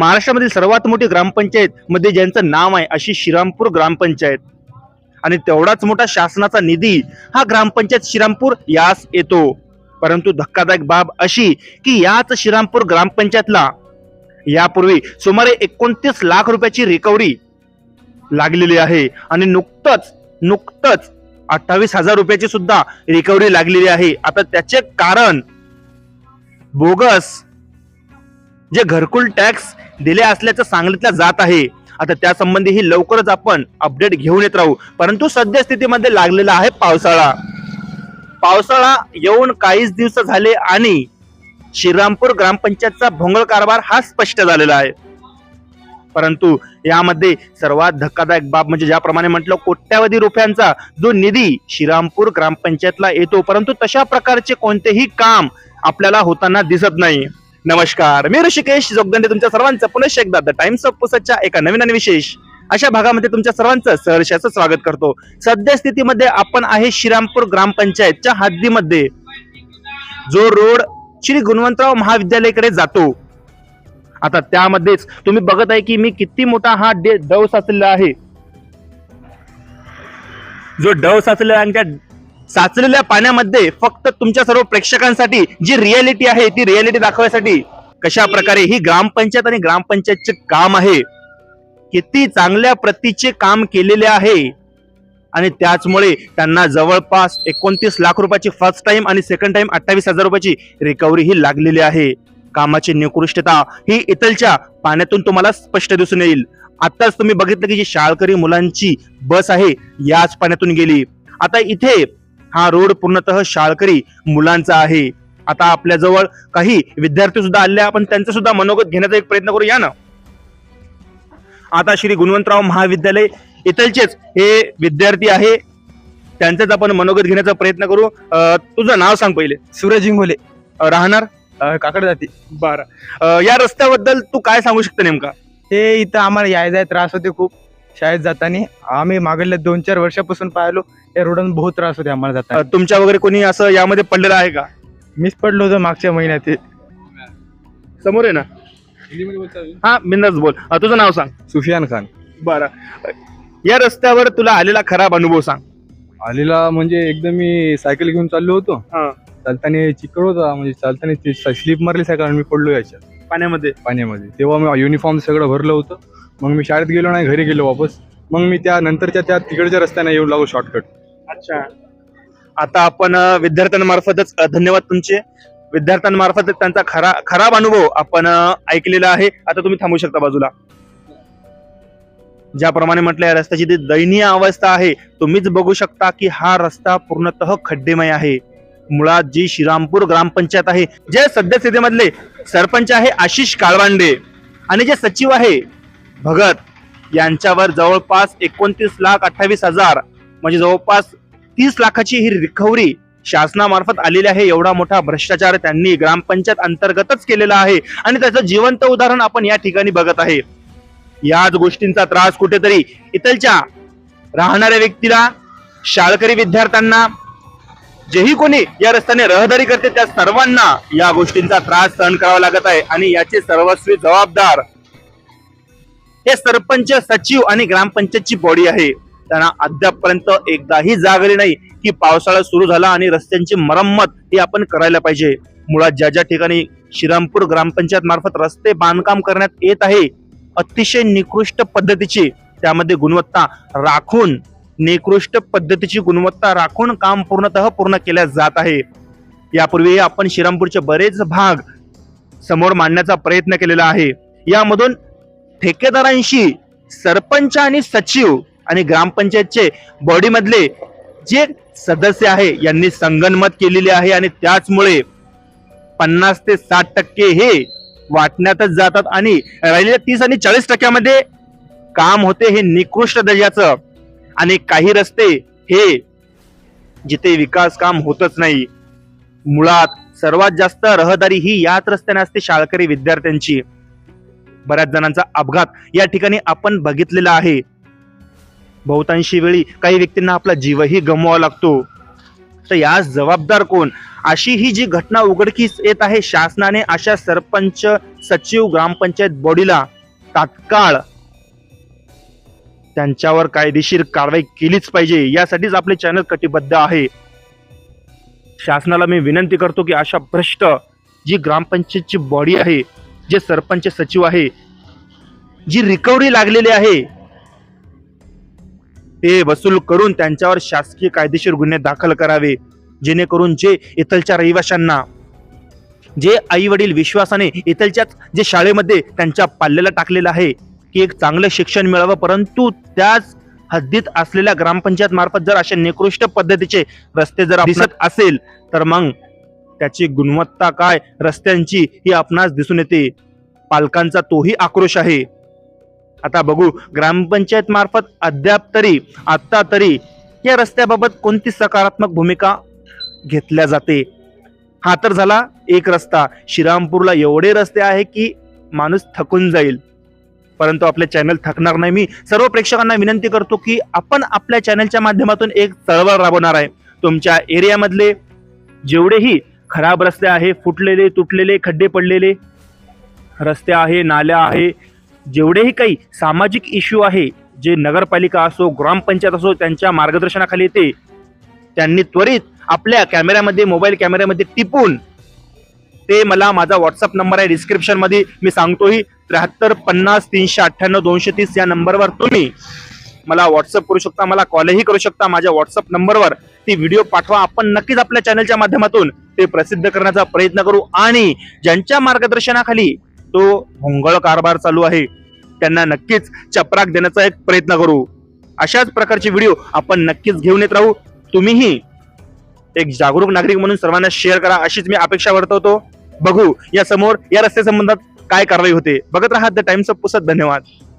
महाराष्ट्रामधील सर्वात मोठी ग्रामपंचायत मध्ये ज्यांचं नाव आहे अशी श्रीरामपूर ग्रामपंचायत. आणि तेवढाच मोठा शासनाचा निधी हा ग्रामपंचायत श्रीरामपूर यास येतो. परंतु धक्कादायक बाब अशी की याच श्रीरामपूर ग्रामपंचायतला यापूर्वी सुमारे एकोणतीस लाख रुपयाची रिकव्हरी लागलेली आहे आणि नुकतंच नुकतंच अठ्ठावीस हजार रुपयाची सुद्धा रिकव्हरी लागलेली आहे. आता त्याचे कारण बोगस जे घरकुल टॅक्स दिले असल्याचं सांगितलं जात आहे. आता त्यासंबंधीही ही लवकरच आपण अपडेट घेऊन येत राहू. परंतु सद्यस्थितीमध्ये लागलेला आहे पावसाळा. पावसाळा येऊन काहीच दिवस झाले आणि श्रीरामपूर ग्रामपंचायतचा भोंगळ कारभार हा स्पष्ट झालेला आहे. परंतु यामध्ये सर्वात धक्कादायक बाब म्हणजे ज्याप्रमाणे म्हटलं कोट्यावधी रुपयांचा जो निधी श्रीरामपूर ग्रामपंचायतला येतो. परंतु तशा प्रकारचे कोणतेही काम आपल्याला होताना दिसत नाही. नमस्कार मी ऋषिकेश जोगदंडे तुमच्या सर्वांचं पुनश्च एकदा द टाइम्स ऑफ पुसतच्या एका नवीन आणि विशेष अशा भागामध्ये तुमच्या सर्वांचं सहर्षाचं स्वागत करतो. सध्या स्थितीमध्ये आपण आहे श्रीरामपूर ग्रामपंचायतच्या हद्दीमध्ये जो रोड श्री गुणवंतराव महाविद्यालयाकडे जातो. आता त्यामध्येच तुम्ही बघत आहे की मी किती मोठा हा डे डव साचलेला आहे. जो डव साचलेला आणि त्या साचलेल्या पाण्यामध्ये फक्त तुमच्या सर्व प्रेक्षकांसाठी जी रियालिटी आहे ती रियालिटी दाखवण्यासाठी कशा प्रकारे ही ग्रामपंचायत आणि ग्रामपंचायतचे काम आहे किती चांगल्या प्रतीचे काम केलेले आहे आणि त्याचमुळे त्यांना जवळपास एकोणतीस लाख रुपयाची फर्स्ट टाइम आणि सेकंड टाइम अठ्ठावीस हजार रुपयाची रिकव्हरी ही लागलेली आहे. कामाची निकृष्टता ही इथलच्या पाण्यातून तुम्हाला स्पष्ट दिसून येईल. आताच तुम्ही बघितलं की जी शाळकरी मुलांची बस आहे याच पाण्यातून गेली. आता इथे हा रोड पूर्णतः शाळकरी मुलांचा आहे. आता आपल्या जवळ काही विद्यार्थी सुद्धा आले आपण त्यांचं सुद्धा मनोगत घेण्याचा एक प्रयत्न करू या ना? आता श्री गुणवंतराव महाविद्यालय इथलचेच हे विद्यार्थी आहे. त्यांचंच आपण मनोगत घेण्याचा प्रयत्न करू. तुझं नाव सांग पहिले. सूरज इंगोले राहणार? काकड जाती. बरं. या रस्त्याबद्दल तू काय सांगू शकतो नेमका? ते इथं आम्हाला यायचा त्रास होते खूप. शाळेत जाताना आम्ही मागल्या दोन चार वर्षापासून पाहिलो. या रोडून बहुत त्रास होते आम्हाला अं, जाताना तुमच्या वगैरे कोणी असं यामध्ये पडलेलं आहे का? मीच पडलो होतो मागच्या महिन्यात. ते. समोर आहे ना? हा बिंदास बोल. अं, तुझं नाव सांग. सुफियान खान. बरं. या रस्त्यावर तुला आलेला खराब अनुभव सांग. आलेला म्हणजे एकदम मी सायकल घेऊन चाललो होतो. हा. चालताना चिकड होता म्हणजे चालताना स्लिप मारली सायकल आणि मी पडलो याच्यात. पाण्यामध्ये. पाण्यामध्ये. तेव्हा मी युनिफॉर्म सगळं भरलं होतं. मग मी शाळेत गेलो नाही घरी गेलो वापस. मग मी त्या नंतरच्या त्या तिकडच्या रस्त्याने येऊन लागलो शॉर्टकट अच्छा. आता आपण विद्यार्थ्यांमार्फतच धन्यवाद तुमचे. विद्यार्थ्यांमार्फत त्यांचा खरा खराब अनुभव आपण ऐकलेला आहे. आता तुम्ही थांबू शकता बाजूला. ज्याप्रमाणे म्हटलं या रस्त्याची जी दयनीय अवस्था आहे तुम्हीच बघू शकता की हा रस्ता पूर्णतः खड्डेमय आहे. मुळात जी श्रीरामपूर ग्रामपंचायत आहे जे सध्या स्थितीमधले सरपंच आहे आशिष काळवांडे आणि जे सचिव आहे भगत यांच्यावर जवळपास एकोणतीस लाख अठ्ठावीस हजार म्हणजे जवळपास तीस लाखाची ही रिकव्हरी शासनामार्फत आलेली आहे. एवढा मोठा भ्रष्टाचार त्यांनी ग्रामपंचायत अंतर्गतच केलेला आहे. आणि त्याचं जिवंत उदाहरण आपण या ठिकाणी बघत आहे. याच गोष्टींचा त्रास कुठेतरी इथलच्या राहणाऱ्या व्यक्तीला शाळकरी विद्यार्थ्यांना जेही कोणी या रस्त्याने रहदारी करते त्या सर्वांना या गोष्टींचा त्रास सहन करावा लागत आहे. आणि याचे सर्वस्वी जबाबदार हे सरपंच सचिव आणि ग्रामपंचायतची बॉडी आहे. त्यांना अद्यापपर्यंत एकदाही जागली नाही. की पावसाळा सुरू झाला आणि रस्त्यांची मरम्मत ही आपण करायला पाहिजे. मुळात ज्या ज्या ठिकाणी श्रीरामपूर ग्रामपंचायत मार्फत रस्ते बांधकाम करण्यात येत आहे अतिशय निकृष्ट पद्धतीची त्यामध्ये गुणवत्ता राखून निकृष्ट पद्धतीची गुणवत्ता राखून काम पूर्णतः पूर्ण केल्या जात आहे. यापूर्वी आपण श्रीरामपूरचे बरेच भाग समोर मांडण्याचा प्रयत्न केलेला आहे. यामधून ठेकेदारांशी सरपंच आणि सचिव आणि ग्रामपंचायतचे बॉडीमधले जे सदस्य आहे यांनी संगनमत केलेली आहे आणि त्याचमुळे पन्नास ते साठ टक्के हे वाटण्यातच जातात आणि राहिलेल्या तीस आणि चाळीस टक्क्यामध्ये काम होते हे निकृष्ट दर्जाचं. आणि काही रस्ते हे जिथे विकास काम होतच नाही. मुळात सर्वात जास्त रहदारी ही याच रस्त्याने असते शाळकरी विद्यार्थ्यांची. बऱ्याच जणांचा अपघात या ठिकाणी आपण बघितलेला आहे. बहुतांशी वेळी काही व्यक्तींना आपला जीवही गमवावा लागतो. तर यास जबाबदार कोण? अशी ही जी घटना उघडकीस येत आहे शासनाने अशा सरपंच सचिव ग्रामपंचायत बॉडीला तात्काळ त्यांच्यावर कायदेशीर कारवाई केलीच पाहिजे. यासाठीच आपले चॅनल कटिबद्ध आहे. शासनाला मी विनंती करतो की अशा भ्रष्ट जी ग्रामपंचायतची बॉडी आहे जे सरपंच सचिव आहे जी रिकव्हरी लागलेली आहे ते वसूल करून त्यांच्यावर शासकीय कायदेशीर गुन्हे दाखल करावे जेणेकरून जे इथलच्या रहिवाशांना जे आई वडील विश्वासाने इथलच्याच जे शाळेमध्ये त्यांच्या पाल्याला टाकलेलं आहे की एक चांगलं शिक्षण मिळावं परंतु त्याच हद्दीत असलेल्या ग्रामपंचायत मार्फत जर अशा निकृष्ट पद्धतीचे रस्ते जर दिसत असेल तर मग त्याची गुणवत्ता काय रस्त्यांची ही आपणास दिसून येते. पालकांचा तोही आक्रोश आहे. आता बघू ग्रामपंचायत मार्फत अद्याप तरी आत्ता तरी या रस्त्याबाबत कोणती सकारात्मक भूमिका घेतल्या जाते? हा तर झाला एक रस्ता. श्रीरामपूरला एवढे रस्ते आहे की माणूस थकून जाईल. परंतु आपले चॅनल थकणार नाही. मी सर्व प्रेक्षकांना विनंती करतो की आपण आपल्या चॅनलच्या माध्यमातून एक चळवळ राबवणार आहे. तुमच्या एरियामधले जेवढेही खराब रस्ते आहे फुटलेले तुटलेले खड्डे पडलेले रस्ते आहे नाल्या आहे जेवढेही काही सामाजिक इश्यू आहे जे नगरपालिका असो ग्रामपंचायत असो त्यांच्या मार्गदर्शनाखाली येते त्यांनी त्वरित आपल्या कॅमेऱ्यामध्ये मोबाईल कॅमेऱ्यामध्ये टिपून ते मला माझा व्हॉट्सअप नंबर आहे. डिस्क्रिप्शनमध्ये मी सांगतोही त्र्याहत्तर पन्नास तीनशे अठ्ठ्याण्णव दोनशे तीस या नंबरवर तुम्ही मला व्हॉट्सअप करू शकता मला कॉलही करू शकता. माझ्या व्हॉट्सअप नंबरवर ती व्हिडिओ पाठवा. आपण नक्कीच आपल्या चॅनलच्या माध्यमातून ते प्रसिद्ध करण्याचा प्रयत्न करू. आणि ज्यांच्या मार्गदर्शनाखाली तो भोंगळ कारभार चालू आहे. त्यांना नक्कीच चपराक देण्याचा एक प्रयत्न करू. अशाच प्रकारचे व्हिडिओ आपण नक्कीच घेऊन येत राहू. तुम्हीही एक जागरूक नागरिक म्हणून सर्वांना शेअर करा. अशीच मी अपेक्षा वर्तवतो. बघू या समोर या रस्त्या संबंधात काय कारवाई होते. बघत राहा द टाइम्स ऑफ पुसत धन्यवाद.